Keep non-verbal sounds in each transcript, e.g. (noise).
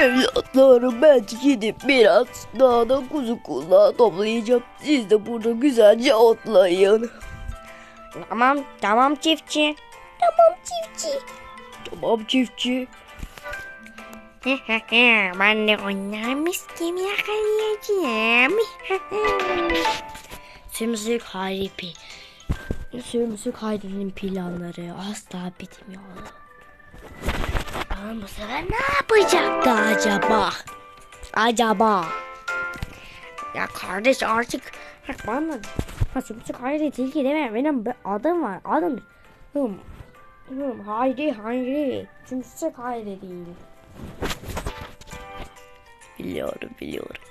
Evlatlarım ben gidip biraz dağda kuzu kulağı toplayacağım. Siz de burada güzelce otlayın. Tamam tamam çiftçi. Tamam çiftçi. Tamam çiftçi. (laughs) ben de onlarmış gibi yakalayacağım. (laughs) Sümsük haripi. Sümsük Hayri'nin planları asla bitmiyor. Sefer ne yapacaktı acaba? Acaba? Ya kardeş artık bak bana ha, Sümsük Hayri tilki deme benim bir adım var adım. Hım. Hım. Hayri Hayri. Sümsük Hayri değil. Biliyorum biliyorum.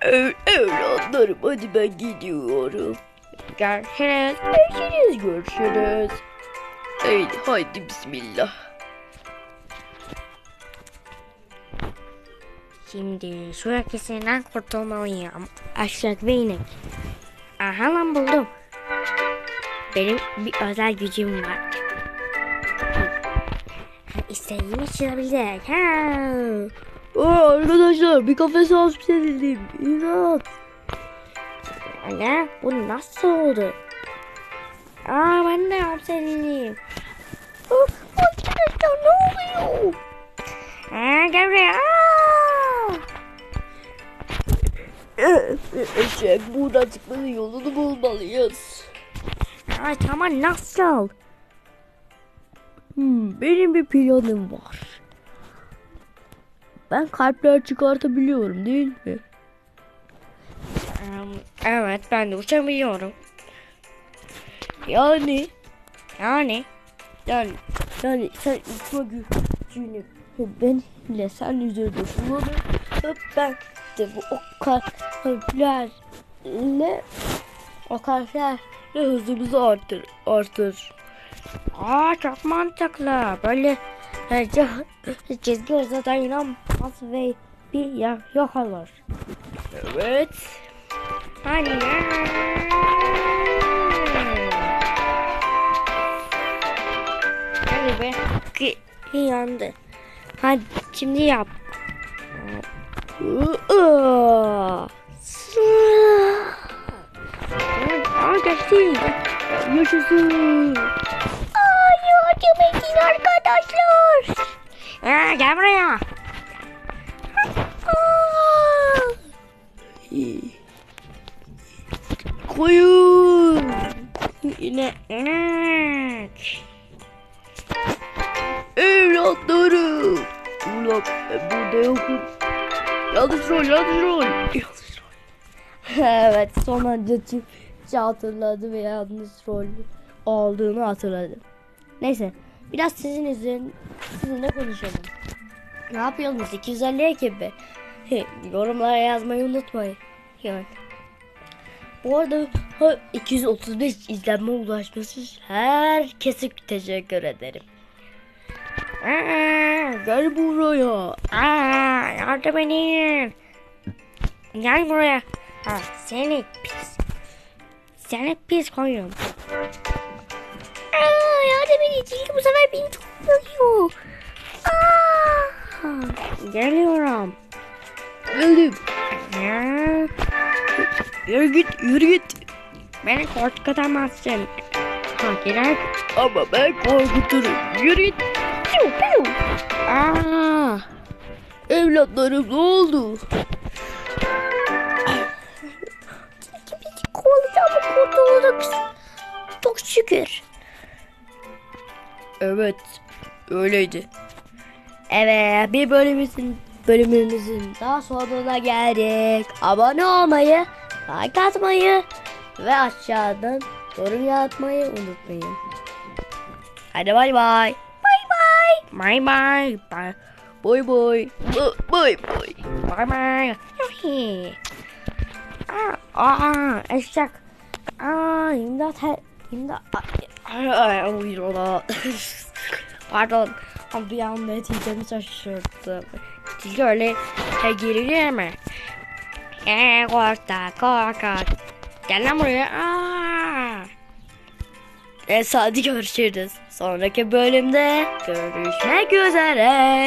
Ev, evlatlarım hadi ben gidiyorum. Görüşürüz. Görüşürüz görüşürüz. Haydi haydi bismillah. Şimdi su etkisinden kurtulmalıyım. Aşak ve inek. Aha lan buldum. Benim bir özel gücüm var. İstediğimi çizebilecek. Ha. Aa, arkadaşlar bir kafese hapsedildim. İnat. Ne? Bu nasıl oldu? Aa ben de hapsedildim. Of, arkadaşlar ne oluyor? Aa gel buraya. Eşek buradan çıkmanın yolunu bulmalıyız. Aa tamam nasıl? Hmm, benim bir planım var. Ben kalpler çıkartabiliyorum değil mi? Em, Evet ben de uçabiliyorum. Yani Yani yani yani sen uçma gücünü benimle sen üzerinde kullanır ben de bu o kalplerle o kalplerle hızımızı artır artır. Aa çok mantıklı. Böyle e, ce- çizgi hızla dayanamaz ve bir ya yok olur. Evet. Hadi ya. Hadi be. Yandı. Hadi şimdi yap. Geçti. Yaşasın. Ay yardım edin arkadaşlar. Aa, gel buraya. Koyun. Yine inek. Burada yokum. Yanlış rol, yanlış rol. Yanlış rol. evet, son anda Türkçe hatırladı ve yanlış rol olduğunu hatırladım. Neyse, biraz sizin izin, sizinle konuşalım. Ne yapıyorsunuz? 250 ekibi. Yorumlara yazmayı unutmayın. Yani. Bu arada ha, 235 izlenme ulaşması herkese teşekkür ederim. Aa, Gel buraya. aa, yardım edin. Gel buraya. Ha, seni pis. Seni pis koyun. Aa, yardım edin çünkü bu sefer beni tutuyor. Aa, geliyorum. Geldim. Ya, Yürü git, yürü git. beni korkutamazsın. Ha, girer. Ama ben korkuturum. Yürü git. Piu, piu. Aa, Evlatlarım ne oldu? kurtulduk. Çok şükür. Evet, öyleydi. Evet, bir bölümümüzün bölümümüzün daha sonuna geldik. Abone olmayı, like atmayı ve aşağıdan yorum yazmayı unutmayın. Hadi bay bay. Bye bye. Bye. boy boy, boy boy, Bye bye. Okay. Ah, ah, I stuck. Ah, in the head. In the. I always roll out. I don't. I'm beyond the team taşırdım. Şöyle gireceğim. Eee, korkta korkak. Gel lan buraya. ah. Neyse hadi görüşürüz. Sonraki bölümde görüşmek üzere.